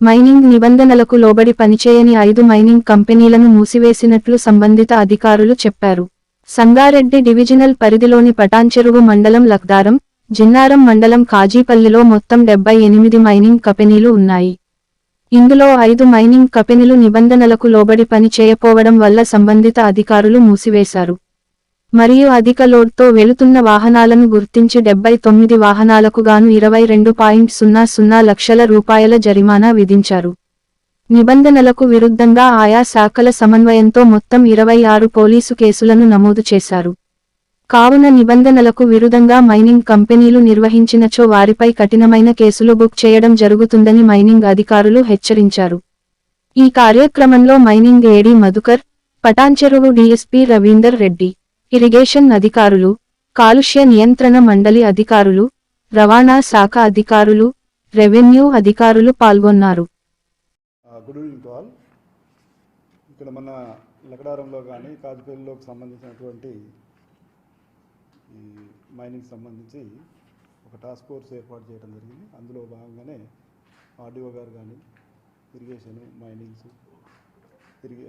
Mining నిబంధనలకు లోబడి పనిచేయని ఐదు మైనింగ్ కంపెనీలను మూసివేసినట్లు సంబంధిత అధికారులు చెప్పారు. సంగారెడ్డి డివిజనల్ పరిధిలోని పటాన్చెరువు మండలం లక్దారం జిన్నారం మండలం కాజీపల్లిలో మొత్తం డెబ్బై ఎనిమిది మైనింగ్ కంపెనీలు ఉన్నాయి. ఇందులో ఐదు మైనింగ్ కంపెనీలు నిబంధనలకు లోబడి పని చేయపోవడం వల్ల సంబంధిత అధికారులు మూసివేశారు. మరియు అధిక లోడ్తో వెళుతున్న వాహనాలను గుర్తించి డెబ్బై తొమ్మిది వాహనాలకు గాను ఇరవై రెండు పాయింట్ సున్నా సున్నా లక్షల రూపాయల జరిమానా విధించారు. నిబంధనలకు విరుద్ధంగా ఆయా శాఖల సమన్వయంతో మొత్తం ఇరవై ఆరు పోలీసు కేసులను నమోదు చేశారు. కావున నిబంధనలకు విరుద్ధంగా మైనింగ్ కంపెనీలు నిర్వహించినచో వారిపై కఠినమైన కేసులు బుక్ చేయడం జరుగుతుందని మైనింగ్ అధికారులు హెచ్చరించారు. ఈ కార్యక్రమంలో mining AD Madhukar Patancheru DSP Ravinder Reddy irrigation అధికారులు కాలుష్య నియంత్రణ మండలి అధికారులు రవాణా శాఖ అధికారులు రెవెన్యూ అధికారులు పాల్గొన్నారు. Good evening to all. ఇక్కడ మన లకడారంలో కానీ కాజుపల్లిలోకి సంబంధించినటువంటి ఈ మైనింగ్ సంబంధించి ఒక టాస్క్ ఫోర్స్ ఏర్పాటు చేయడం జరిగింది. అందులో భాగంగానే ఆర్డీఓ గారు కానీ ఇరిగేషన్ మైనింగ్స్ ఇరిగే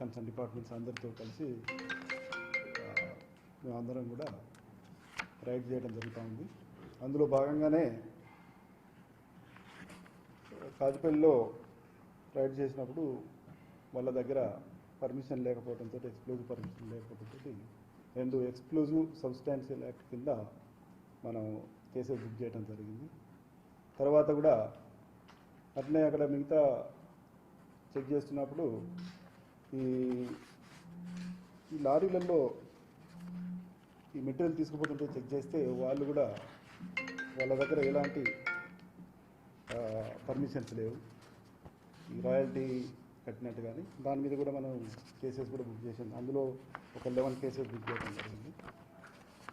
కన్సర్న్ డిపార్ట్మెంట్స్ అందరితో కలిసి మేమందరం కూడా రైడ్ చేయడం జరుగుతూ ఉంది. అందులో భాగంగానే కాజుపల్లిలో రైడ్ చేసినప్పుడు వాళ్ళ దగ్గర పర్మిషన్ లేకపోవడంతో ఎక్స్క్లూజివ్ పర్మిషన్ లేకపోవడంతో రెండు ఎక్స్క్లూజివ్ సబ్స్టాన్షియల్ యాక్ట్ కింద మనం కేసెస్ బుక్ చేయడం జరిగింది. తర్వాత కూడా అట్లనే అక్కడ మిగతా చెక్ చేస్తున్నప్పుడు ఈ ఈ లారీలలో ఈ మెటీరియల్ తీసుకుపోతుంటే చెక్ చేస్తే వాళ్ళు కూడా వాళ్ళ దగ్గర ఎలాంటి పర్మిషన్స్ లేవు. ఈ రాయల్టీ కట్టినట్టు కానీ దాని మీద కూడా మనం కేసెస్ కూడా బుక్ చేసాం. అందులో ఒక లెవెన్ కేసెస్ బుక్ చేయడం జరిగింది.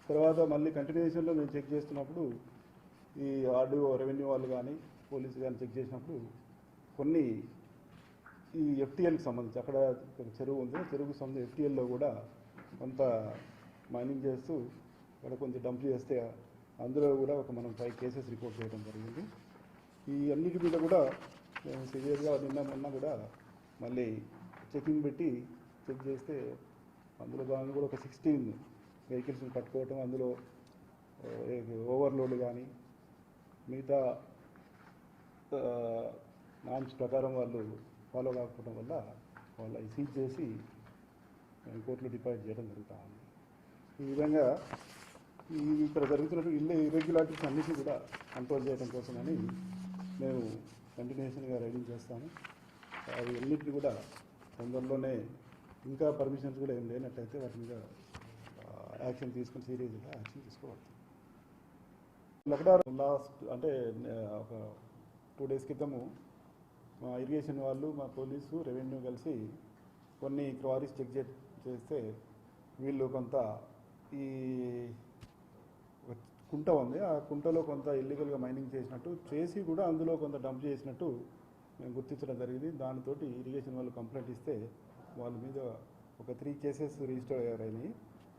తర్వాత మళ్ళీ కంటిన్యూషన్లో మేము చెక్ చేస్తున్నప్పుడు ఈ ఆర్డీఓ రెవెన్యూ వాళ్ళు కానీ పోలీసు కానీ చెక్ చేసినప్పుడు కొన్ని ఈ ఎఫ్టీఎల్కి సంబంధించి అక్కడ చెరువు ఉంది. చెరువుకి చెరువుకు సంబంధించి ఎఫ్టీఎల్లో కూడా కొంత మైనింగ్ చేస్తూ ఇక్కడ కొంచెం డంప్ చేస్తే అందులో కూడా ఒక మనం ఫైవ్ కేసెస్ రిపోర్ట్ చేయడం జరిగింది. ఈ అన్నిటి మీద కూడా మేము సివియర్గా నిన్న మొన్న కూడా మళ్ళీ చెకింగ్ పెట్టి చెక్ చేస్తే అందులో భాగంగా కూడా ఒక సిక్స్టీన్ వెహికల్స్ని పట్టుకోవటం అందులో ఓవర్లోడ్ కానీ మిగతా నామ్స్ ప్రకారం వాళ్ళు ఫాలో కాకపోవడం వల్ల వాళ్ళ సీజ్ చేసి కోర్టులో డిపాజిట్ చేయడం జరుగుతూ ఉంది. ఈ విధంగా ఈ ఇక్కడ జరుగుతున్నటువంటి ఇల్లు ఇర్రెగ్యులారిటీస్ అన్నిటిని కూడా కంట్రోల్ చేయడం కోసమని మేము కంటిన్యూషన్గా రైడింగ్ చేస్తాము అవి అన్నిటిని కూడా తొందరలోనే ఇంకా పర్మిషన్స్ కూడా ఏం లేనట్టయితే వాటి మీద యాక్షన్ తీసుకుని సీరియస్గా యాక్షన్ తీసుకోవాలి. లక్డార్ లాస్ట్ అంటే ఒక టూ డేస్ క్రితము మా ఇరిగేషన్ వాళ్ళు మా పోలీసు రెవెన్యూ కలిసి కొన్ని క్వారీస్ చెక్ చేస్తే వీళ్ళు కొంత ఈ కుంట ఉంది. ఆ కుంటలో కొంత ఇల్లీగల్గా మైనింగ్ చేసినట్టు చేసి కూడా అందులో కొంత డంప్ చేసినట్టు మేము గుర్తించడం జరిగింది. దానితోటి ఇరిగేషన్ వాళ్ళు కంప్లైంట్ ఇస్తే వాళ్ళ మీద ఒక త్రీ కేసెస్ రిజిస్టర్ అయినాయి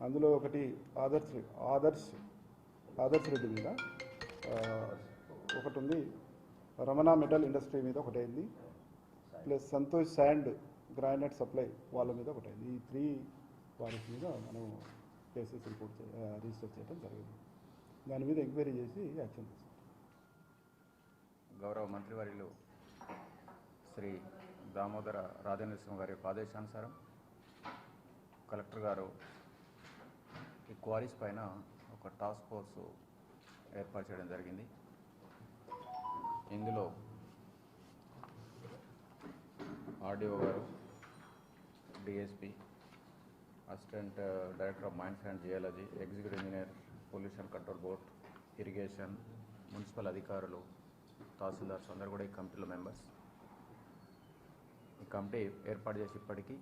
అందులో ఒకటి ఆదర్శ్ ఆదర్శ్ ఆదర్శ్ రెడ్డి మీద ఒకటి ఉంది రమణ మెటల్ ఇండస్ట్రీ మీద ఒకటి అయింది. Plus Santosh sand granite supply వాళ్ళ మీద ఒకటి అయింది. ఈ త్రీ వారి మీద మనం కేసెస్ రిపోర్ట్ రిజిస్టర్ చేయడం జరిగింది. దాని మీద ఎంక్వైరీ చేసి యాక్షన్ తీసుకుంటాం గౌరవ మంత్రివర్యులు శ్రీ దామోదర రాజనరసింహ గారి యొక్క ఆదేశానుసారం కలెక్టర్ గారు ఈ క్వారీస్ పైన ఒక టాస్క్ ఫోర్స్ ఏర్పాటు చేయడం జరిగింది. ఇందులో RDO garu DSP assistant director of mines and geology executive engineer pollution control board irrigation municipal అధికారులు తహసీల్దార్స్ అందరూ కూడా ఈ కమిటీలో మెంబర్స్ ఈ కమిటీ ఏర్పాటు చేసి ఇప్పటికీ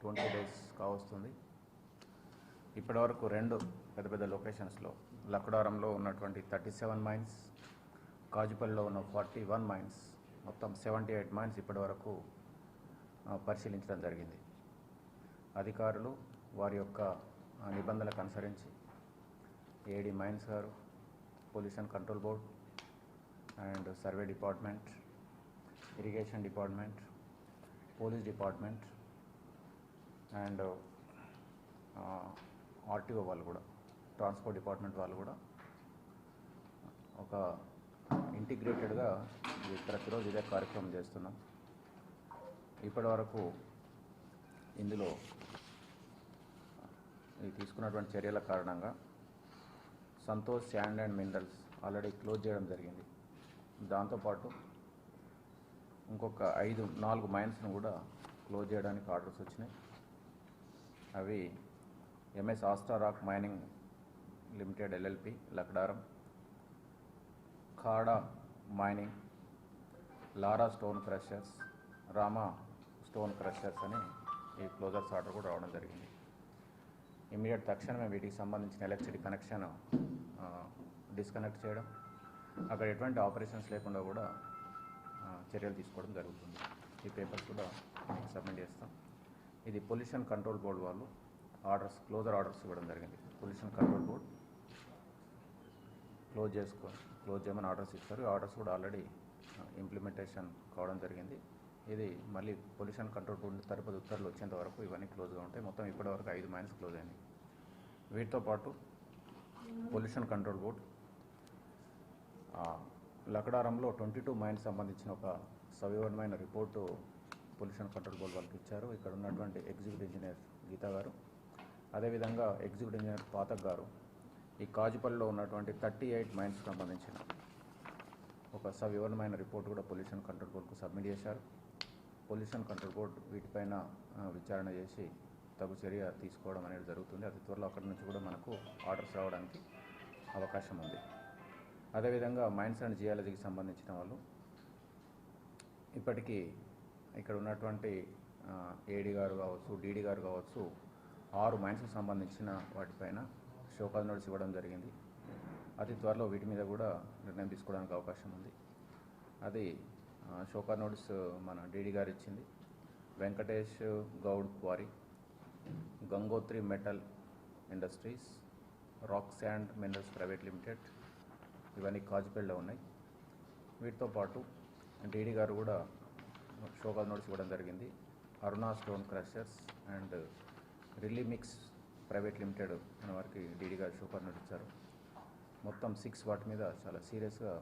ట్వంటీ డేస్ కావస్తుంది ఇప్పటివరకు రెండు పెద్ద పెద్ద లొకేషన్స్లో లక్కడారంలో ఉన్నటువంటి థర్టీ సెవెన్ మైన్స్ కాజుపల్లిలో ఉన్న ఫార్టీ వన్ మైన్స్ మొత్తం సెవెంటీ ఎయిట్ మైన్స్ ఇప్పటివరకు పరిశీలించడం జరిగింది. అధికారులు వారి యొక్క నిబంధనలకు అనుసరించి AD mines garu pollution control board and survey department irrigation department police department and RTO వాళ్ళు కూడా ట్రాన్స్పోర్ట్ డిపార్ట్మెంట్ వాళ్ళు కూడా ఒక ఇంటిగ్రేటెడ్గా ఇది ప్రతిరోజు ఇదే కార్యక్రమం చేస్తున్నాం. ఇప్పటి వరకు ఇందులో ఈ తీసుకున్నటువంటి చర్యల కారణంగా Santosh sand and minerals already close చేయడం జరిగింది. దాంతోపాటు ఇంకొక ఐదు నాలుగు మైన్స్ను కూడా క్లోజ్ చేయడానికి ఆర్డర్స్ వచ్చినాయి. అవి MS Asta rock mining limited LLP Lakdaram Khada mining Lara stone crushers Rama stone crushers అని ఈ క్లోజర్స్ ఆర్డర్ కూడా రావడం జరిగింది. ఇమీడియట్ తక్షణమే వీటికి సంబంధించిన ఎలక్ట్రిసిటీ కనెక్షన్ డిస్కనెక్ట్ చేయడం అక్కడ ఎటువంటి ఆపరేషన్స్ లేకుండా కూడా చర్యలు తీసుకోవడం జరుగుతుంది. ఈ పేపర్స్ కూడా సబ్మిట్ చేస్తాం. ఇది పొల్యూషన్ కంట్రోల్ బోర్డు వాళ్ళు ఆర్డర్స్ క్లోజర్ ఆర్డర్స్ ఇవ్వడం జరిగింది. పొల్యూషన్ కంట్రోల్ బోర్డ్ క్లోజ్ చేసుకో క్లోజ్ చేయమని ఆర్డర్స్ ఇస్తారు ఈ ఆర్డర్స్ కూడా ఆల్రెడీ ఇంప్లిమెంటేషన్ కావడం జరిగింది. ఇది మళ్ళీ పొల్యూషన్ కంట్రోల్ బోర్డు తరపున ఉత్తర్వులు వచ్చేంత వరకు ఇవన్నీ క్లోజ్గా ఉంటాయి. మొత్తం ఇప్పటివరకు ఐదు మైన్స్ క్లోజ్ అయినాయి. వీటితో పాటు పొల్యూషన్ కంట్రోల్ బోర్డ్ లకడారంలో ట్వంటీ టూ మైన్స్ సంబంధించిన ఒక సవివరమైన రిపోర్టు పొల్యూషన్ కంట్రోల్ బోర్డు వాళ్ళకి ఇచ్చారు. ఇక్కడ ఉన్నటువంటి ఎగ్జిక్యూటివ్ ఇంజనీర్ గీతా గారు అదేవిధంగా ఎగ్జిక్యూటివ్ ఇంజనీర్ పాతక్ గారు ఈ కాజుపల్లిలో ఉన్నటువంటి థర్టీ ఎయిట్ మైన్స్ సంబంధించిన ఒక సవివరమైన రిపోర్ట్ కూడా పొల్యూషన్ కంట్రోల్ బోర్డుకు సబ్మిట్ చేశారు. పొల్యూషన్ కంట్రోల్ బోర్డు వీటిపైన విచారణ చేసి తగు చర్య తీసుకోవడం అనేది జరుగుతుంది. అతి త్వరలో అక్కడి నుంచి కూడా మనకు ఆర్డర్స్ రావడానికి అవకాశం ఉంది. అదేవిధంగా మైన్స్ అండ్ జియాలజీకి సంబంధించిన వాళ్ళు ఇప్పటికీ ఇక్కడ ఉన్నటువంటి ఏడీ గారు కావచ్చు డీడీ గారు కావచ్చు ఆరు మైన్స్కి సంబంధించిన వాటిపైన షోకాజ్ నోటీస్ ఇవ్వడం జరిగింది. అతి త్వరలో వీటి మీద కూడా నిర్ణయం తీసుకోవడానికి అవకాశం ఉంది. అది షోకా నోటీస్ మన డీడీ గారు ఇచ్చింది. Venkatesh Goud quarry Gangotri metal industries rock sand minerals private limited ఇవన్నీ కాజిపేడ్లో ఉన్నాయి. వీటితో పాటు డీడీ గారు కూడా షోకా నోటీస్ ఇవ్వడం జరిగింది. అరుణా స్టోన్ క్రషర్స్ అండ్ రిలీమిక్స్ ప్రైవేట్ లిమిటెడ్ అనే వారికి డీడీ గారు షోకా నోటీస్ ఇచ్చారు. మొత్తం సిక్స్ వాటి మీద చాలా సీరియస్గా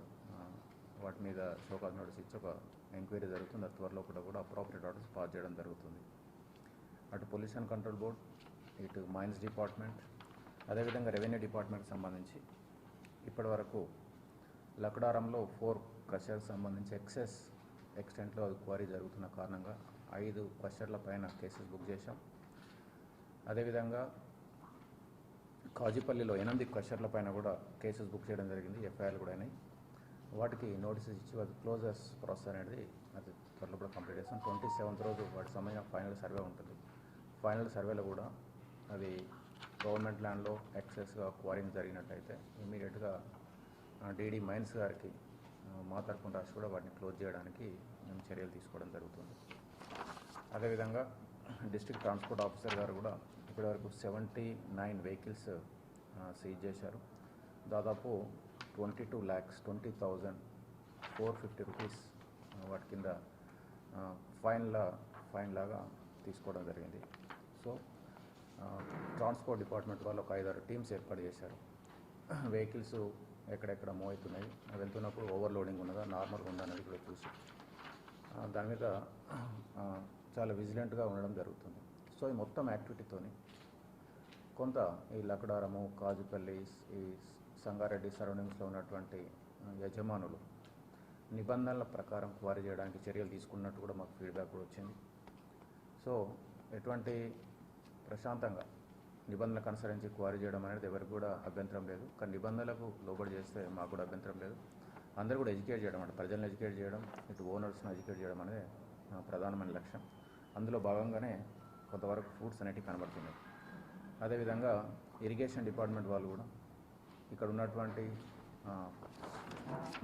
వాటి మీద షోకాజ్ నోటీస్ ఇచ్చి ఒక ఎంక్వైరీ జరుగుతుంది. త్వరలో కూడా కూడా అప్రాపరేట్ ఆర్డర్స్ పాస్ చేయడం జరుగుతుంది. అటు పొల్యూషన్ కంట్రోల్ బోర్డ్ ఇటు మైన్స్ డిపార్ట్మెంట్ అదేవిధంగా రెవెన్యూ డిపార్ట్మెంట్కి సంబంధించి ఇప్పటివరకు లక్డారంలో ఫోర్ క్రషర్కి సంబంధించి ఎక్సెస్ ఎక్స్టెంట్లో అది క్వారీ జరుగుతున్న కారణంగా ఐదు క్రషర్ల పైన కేసెస్ బుక్ చేశాం. అదేవిధంగా కాజీపల్లిలో ఎనిమిది క్రషర్ల పైన కూడా కేసెస్ బుక్ చేయడం జరిగింది. ఎఫ్ఐఆర్లు కూడా అయినాయి. వాటికి నోటీసెస్ ఇచ్చి వాటి క్లోజర్స్ ప్రాసెస్ అనేది అది త్వరలో కూడా కంప్లీట్ చేస్తాం. ట్వంటీ సెవెంత్ రోజు వాటి సమయం ఫైనల్ సర్వే ఉంటుంది. ఫైనల్ సర్వేలో కూడా అది గవర్నమెంట్ ల్యాండ్లో ఎక్సెస్గా క్వారింగ్ జరిగినట్టయితే ఇమీడియట్గా డీడీ మైన్స్ గారికి మా తరపున రాసి కూడా వాటిని క్లోజ్ చేయడానికి మేము చర్యలు తీసుకోవడం జరుగుతుంది. అదేవిధంగా డిస్ట్రిక్ట్ ట్రాన్స్పోర్ట్ ఆఫీసర్ గారు కూడా ఇప్పటివరకు సెవెంటీ నైన్ వెహికల్స్ సీజ్ చేశారు. దాదాపు twenty two lakhs twenty thousand four fifty rupees వాటి కింద ఫైన్లా ఫైన్ లాగా తీసుకోవడం జరిగింది. సో ట్రాన్స్పోర్ట్ డిపార్ట్మెంట్ వాళ్ళు ఒక ఐదారు టీమ్స్ ఏర్పాటు చేశారు. వెహికల్స్ ఎక్కడెక్కడ మూవ్ అవుతున్నాయి వెళ్తున్నప్పుడు ఓవర్లోడింగ్ ఉన్నదా నార్మల్గా ఉందా అనేది కూడా చూసి దాని మీద చాలా విజిలెంట్గా ఉండడం జరుగుతుంది. సో ఈ మొత్తం యాక్టివిటీతోని కొంత ఈ లకడారము కాజుపల్లి ఈ సంగారెడ్డి సరౌండింగ్స్లో ఉన్నటువంటి యజమానులు నిబంధనల ప్రకారం క్వారీ చేయడానికి చర్యలు తీసుకున్నట్టు కూడా మాకు ఫీడ్బ్యాక్ కూడా వచ్చింది. సో ఎటువంటి ప్రశాంతంగా నిబంధనలకు అనుసరించి క్వారీ చేయడం అనేది ఎవరికి కూడా అభ్యంతరం లేదు. కానీ నిబంధనలకు లోబడి చేస్తే మాకు కూడా అభ్యంతరం లేదు. అందరూ కూడా ఎడ్యుకేట్ చేయడం అంటే ప్రజలను ఎడ్యుకేట్ చేయడం ఇటు ఓనర్స్ని ఎడ్యుకేట్ చేయడం అనేది ప్రధానమైన లక్ష్యం. అందులో భాగంగానే కొంతవరకు ఫ్రూట్స్ అనేటివి కనబడుతున్నాయి. అదేవిధంగా ఇరిగేషన్ డిపార్ట్మెంట్ వాళ్ళు కూడా ఇక్కడ ఉన్నటువంటి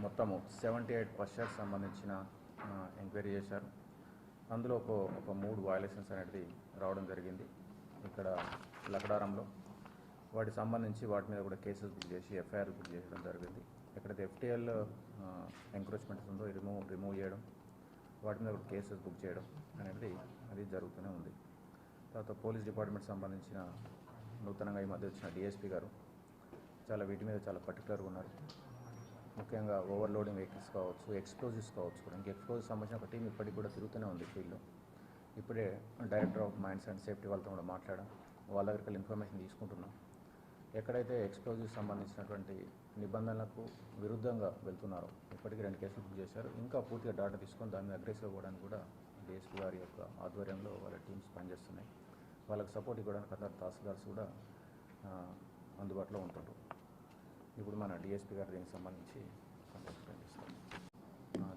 మొత్తము సెవెంటీ ఎయిట్ క్వశ్చన్స్ సంబంధించిన ఎంక్వైరీ చేశారు. అందులో ఒక ఒక మూడు వయలేషన్స్ అనేది రావడం జరిగింది ఇక్కడ లకడారంలో. వాటికి సంబంధించి వాటి మీద కూడా కేసెస్ బుక్ చేసి ఎఫ్ఐఆర్ బుక్ చేయడం జరిగింది. ఎక్కడైతే ఎఫ్టీఎల్ ఎంక్రోచ్మెంట్స్ ఉందో రిమూవ్ రిమూవ్ చేయడం వాటి మీద కూడా కేసెస్ బుక్ చేయడం అనేది అది జరుగుతూనే ఉంది. తర్వాత పోలీస్ డిపార్ట్మెంట్ సంబంధించిన నూతనంగా ఈ మధ్య వచ్చిన డిఎస్పీ గారు చాలా వీటి మీద చాలా పర్టికులర్గా ఉన్నారు. ముఖ్యంగా ఓవర్లోడింగ్ వెహికల్స్ కావచ్చు ఎక్స్ప్లోజివ్స్ కావచ్చు కూడా. ఇంకా ఎక్స్ప్లోజివ్ సంబంధించిన ఒక టీం ఇప్పటికి కూడా తిరుగుతూనే ఉంది ఫీల్డ్లో ఇప్పుడే director of mines and safety వాళ్ళతో కూడా మాట్లాడాం. వాళ్ళ దగ్గరికి వెళ్ళి ఇన్ఫర్మేషన్ తీసుకుంటున్నాం. ఎక్కడైతే ఎక్స్ప్లోజివ్ సంబంధించినటువంటి నిబంధనలకు విరుద్ధంగా వెళ్తున్నారో ఇప్పటికీ రెండు కేసులు బుక్ చేశారు. ఇంకా పూర్తిగా డాటా తీసుకొని దాని మీద అగ్రెసివ్ అవ్వడానికి కూడా డిఎస్పీ గారి యొక్క ఆధ్వర్యంలో వాళ్ళ టీమ్స్ పనిచేస్తున్నాయి. వాళ్ళకి సపోర్ట్ ఇవ్వడానికి అందరు తహసీల్దార్స్ కూడా అందుబాటులో ఉంటుండ్రు. ఇప్పుడు మన డిఎస్పీ గారు దీనికి సంబంధించి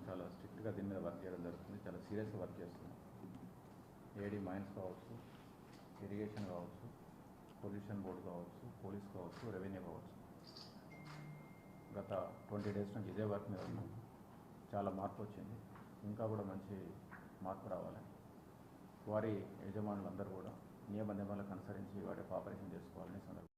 చాలా స్ట్రిక్ట్గా దీని మీద వర్క్ చేయడం జరుగుతుంది. చాలా సీరియస్గా వర్క్ చేస్తున్నాం. ఏడీ మైన్స్ కావచ్చు ఇరిగేషన్ కావచ్చు పొల్యూషన్ బోర్డు కావచ్చు పోలీస్ కావచ్చు రెవెన్యూ కావచ్చు. గత ట్వంటీ డేస్ నుంచి ఇదే వర్క్ మీద ఉన్నాం. చాలా మార్పు వచ్చింది. ఇంకా కూడా మంచి మార్పు రావాలి. వారి యజమానులందరూ కూడా నియమ నిబంధనలకు అనుసరించి వాటి ఆపరేషన్ చేసుకోవాలని సందర్భం.